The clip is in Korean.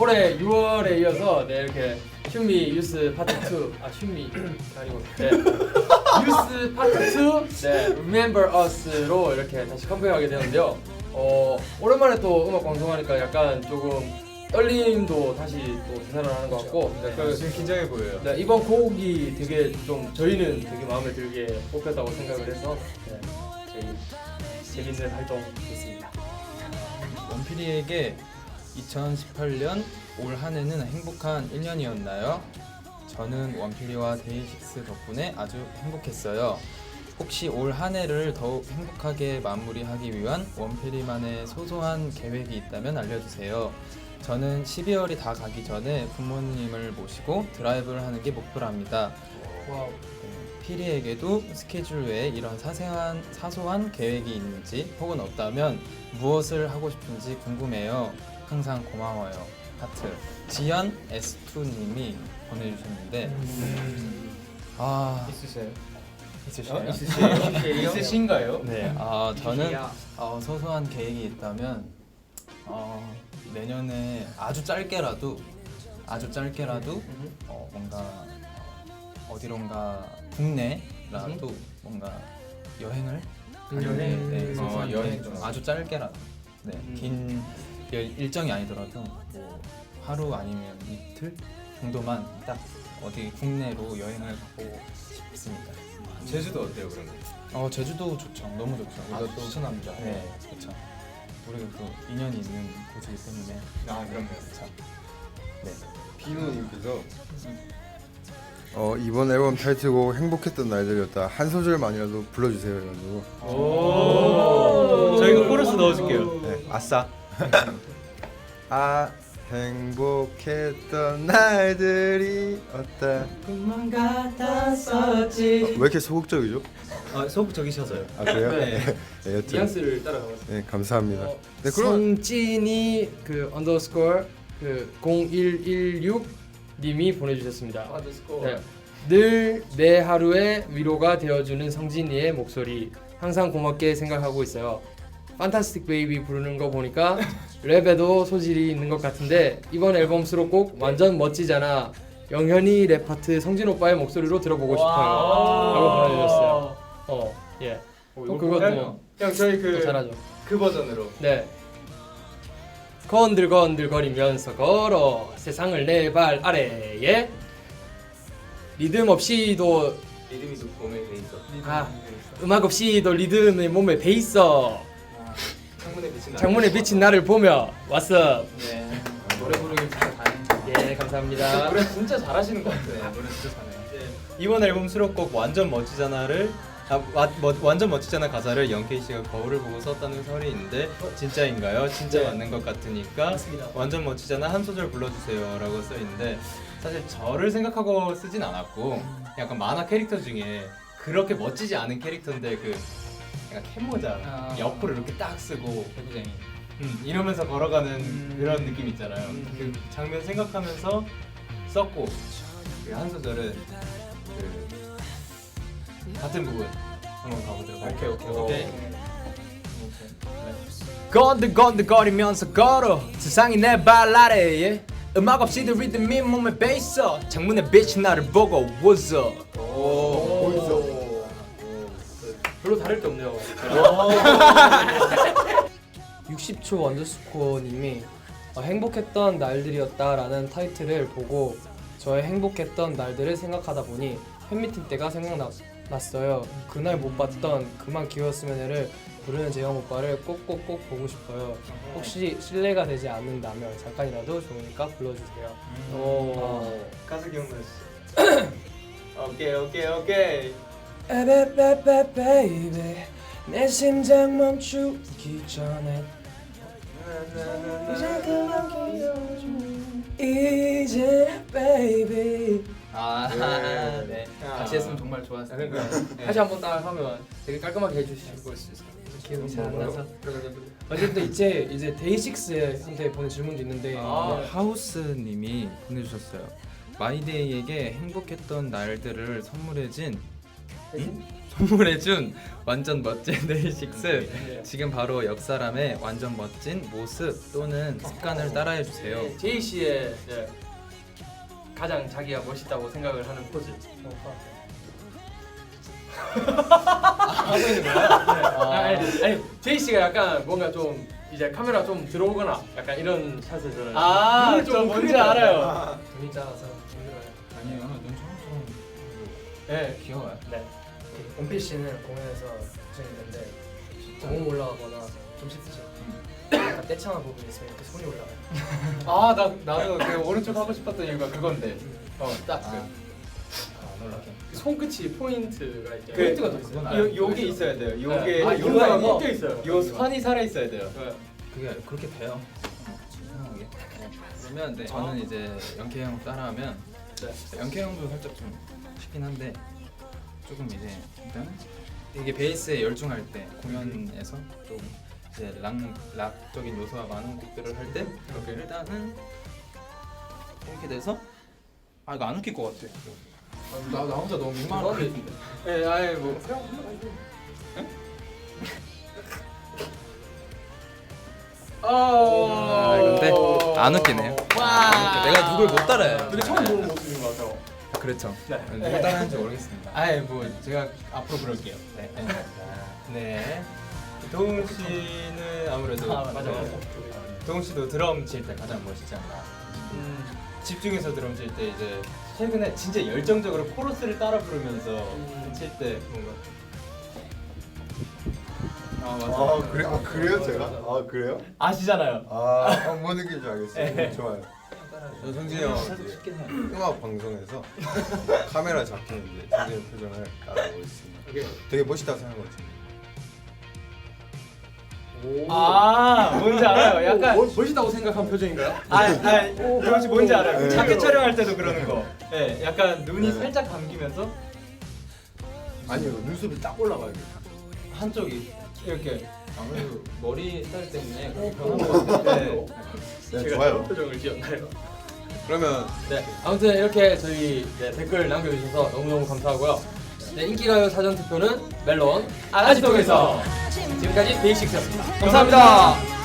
올해 6월에 이어서 네 이렇게 슈미 유스 파트 2, 아 슈미 아니고 네 유스 파트 2, 네 Remember Us로 이렇게 다시 컴백하게 되는데요. 어 오랜만에 또 음악 방송하니까 약간 조금 떨림도 다시 또 되살아나는 하는 것 같고 네, 그- 지금 긴장해 보여요. 네, 이번 곡이 되게 좀 저희는 되게 마음에 들게 뽑혔다고 생각을 해서 네, 저희 재밌는 활동 됐습니다. 원필이에게 2018년 올 한 해는 행복한 1년이었나요? 저는 원필이와 데이식스 덕분에 아주 행복했어요. 혹시 올 한 해를 더욱 행복하게 마무리하기 위한 원필이만의 소소한 계획이 있다면 알려주세요. 저는 12월이 다 가기 전에 부모님을 모시고 드라이브를 하는 게 목표랍니다. 와우. 네, 피리에게도 스케줄 외에 이런 사소한, 사소한 계획이 있는지 혹은 없다면 무엇을 하고 싶은지 궁금해요. 항상 고마워요. 하트. 지연 S2님이 보내주셨는데 아 있으세요? 있으시나요? 있으신가요? 네, 아 저는 어, 소소한 계획이 있다면 어, 내년에 아주 짧게라도 아주 짧게라도 어, 뭔가 어, 어디론가 국내라도 뭔가 여행을 게, 여행. 네, 어, 여행 여행 좀. 아주 짧게라도 네, 음. 긴 일- 일정이 아니더라도 뭐 하루 아니면 이틀 정도만 딱 어디 국내로 여행을 가고 싶습니다. 제주도 어때요 그러면? 어 제주도 좋죠. 너무 좋죠. 아, 우리가 또 추천합니다. 네, 그렇죠. 우리가 또 인연이 있는 곳이기 때문에 아 그럼요. 그렇죠. 네. 비누님께서 어, 이번 앨범 타이틀곡 행복했던 날들이었다 한 소절만이라도 불러주세요 해가지고 오. 저희가 코러스 넣어줄게요. 네, 아싸 아 행복했던 날들이 없다 꿈만 같았었지. 어, 왜 이렇게 소극적이죠? 아 소극적이셔서요. 아 그래요? 네. 네, 여튼 뉘앙스를 따라가고 있습니다. 네 감사합니다 어, 네 그럼 성진이 그 언더스코어 그 0116 님이 보내주셨습니다. 네. 늘 내 하루의 위로가 되어주는 성진이의 목소리 항상 고맙게 생각하고 있어요. 판타스틱 베이비 부르는 거 보니까 랩에도 소질이 있는 것 같은데 이번 앨범 수록곡 완전 멋지잖아. 영현이 랩 파트 성진 오빠의 목소리로 들어보고 싶어요. 라고 보내주셨어요. 어, 예. 또 그것도 형 저희 또 그, 잘하죠. 그 버전으로. 네. 건들건들거리면서 걸어 세상을 내발 아래에 리듬 없이도 리듬이 좀 몸에 돼 있어. 아 음악 없이도 리듬의 몸에 배 있어 창문에 비친 창문에 비친 나를 보며 왔어 네. 노래 부르기 진짜 잘해. 예 감사합니다 노래 진짜 잘하시는 것 같아요. 노래 진짜 잘해요. 이번 앨범 수록곡 완전 멋지잖아를 아, 와, 멋- 완전 멋지잖아 가사를 영케이 씨가 거울을 보고 썼다는 설이 있는데 진짜인가요? 진짜 네. 맞는 것 같으니까 맞습니다. 완전 멋지잖아 한 소절 불러주세요라고 써 있는데 사실 저를 생각하고 쓰진 않았고 약간 만화 캐릭터 중에 그렇게 멋지지 않은 캐릭터인데 그 약간 캔모자 아. 옆으로 이렇게 딱 쓰고 배구쟁이. 음, 이러면서 걸어가는 음. 그런 느낌 있잖아요. 음. 그 장면 생각하면서 썼고 그 한 소절은 그 같은 부분 한번 가보도록 할게요. 오케이. 건들건들거리면서 걸어 세상이 내발 아래에 음악 없이도 리듬이 몸에 베있어 창문에 비친 나를 보고 What's up 오. 별로 다를 게 없네요 60초 언더스코어님이 어, 행복했던 날들이었다라는 타이틀을 보고 저의 행복했던 날들을 생각하다 보니 팬미팅 때가 생각 났어요. 그날 못 봤던 그만 귀여웠으면을 부르는 재영 오빠를 꼭꼭꼭 보고 싶어요. 혹시 실례가 되지 않는다면 잠깐이라도 좋으니까 불러주세요. 오. 가수 기억나시죠? 오케이 오케이 오케이 에베베베 베이비 내 심장 멈추기 전에 이제 그만 기어줘 이제 베이비 아, 네. 네. 아. 같이 했으면 정말 좋았을 텐데. 네. 다시 한 번 딱 하면 되게 깔끔하게 해주실 수 있어요 기억이 잘 안 나서 어쨌든 이제 이제 데이식스한테 보낸 질문도 있는데 아. 하우스님이 보내주셨어요. 마이데이에게 행복했던 날들을 선물해진 선물해준 완전 멋진 데이식스 네. 지금 바로 옆 사람의 완전 멋진 모습 또는 습관을 따라해 주세요. 네, 제이 씨의 네, 가장 자기가 멋있다고 생각을 하는 포즈. 하고 있는 거야? 아, 아니, 아니 제이 씨가 약간 뭔가 좀 이제 카메라 좀 들어오거나 약간 이런 샷을 저는 아, 저좀 뭔지 알아요. 눈이 작아서 힘들어요. 아니에요. 눈 처음처럼 네, 귀여워요. 네. 원필 씨는 공연에서 걱정했는데 너무 올라가거나 좀 쉽지. 음. 약간 떼창한 부분이 있으면 이렇게 손이 올라가요. 아, 나 나도 그 오른쪽 하고 싶었던 이유가 그건데. 어, 딱 그. 아, 놀랍게. 손끝이 포인트가 있죠. 그- 포인트가 더 있어요. 그건 요. 요게 있어야 돼요. 요게 아, 요거 요가 하고 껴 있어요. 요 선이 살아 있어야 돼요. 네. 그게 그렇게 돼요. 이상하게. 그러면 네, 저는 이제 영케 형 따라하면 영케 형도 살짝 좀 쉽긴 한데 조금 이제 일단 이게 베이스에 열중할 때 공연에서 좀 이제 락 락적인 요소가 많은 곡들을 할 때 이렇게 일단은 이렇게 돼서 아 이거 안 웃길 것 같아. 나, 나 혼자 너무 민망한데. 네, 아예 뭐 아, 근데 안 웃기네요. 와. 내가 누굴 못 따라해요. 근데 처음 보는 모습인 것 같아요. 그렇죠. 네. 누굴 따라하는지 모르겠습니다. 아예 뭐 제가 앞으로 부를게요. 네. 네. 도훈 씨는 아무래도 아, 맞아, 맞아. 네. 도훈 씨도 드럼 칠 때 가장 멋있지 않나. 음, 집중해서 드럼 칠 때 이제 최근에 진짜 열정적으로 코러스를 따라 부르면서 음. 칠 때 뭔가 아 맞아. 아 그래 아 그래요 제가 아 그래요? 아시잖아요. 아 뭔 느낌인지 알겠어요. 네. 좋아요. 저 성진이 형 이제. 음악 방송에서 카메라 잡히는데 성진이 형 표정을 따라하고 있습니다. 되게 멋있다고 같은데. 아 뭔지 알아요. 약간 뭐, 멋있다고 생각한 표정인가요? 아, 아, 씨 뭔지 알아요. 네. 자켓 촬영할 때도 그러는 거. 네, 약간 눈이 네. 살짝 감기면서 아니요 눈썹이 딱 올라가요. 한쪽이 이렇게 아무래도 머리 스타일 때문에 그렇게 어, 변한 것 같아요. 네. 네 좋아요. 표정을 지었나요? 그러면 네, 아무튼 이렇게 저희 네, 댓글 남겨주셔서 너무너무 감사하고요. 네, 인기가요 사전 투표는 멜론 아지톡에서 지금까지 베이식스였습니다. 감사합니다.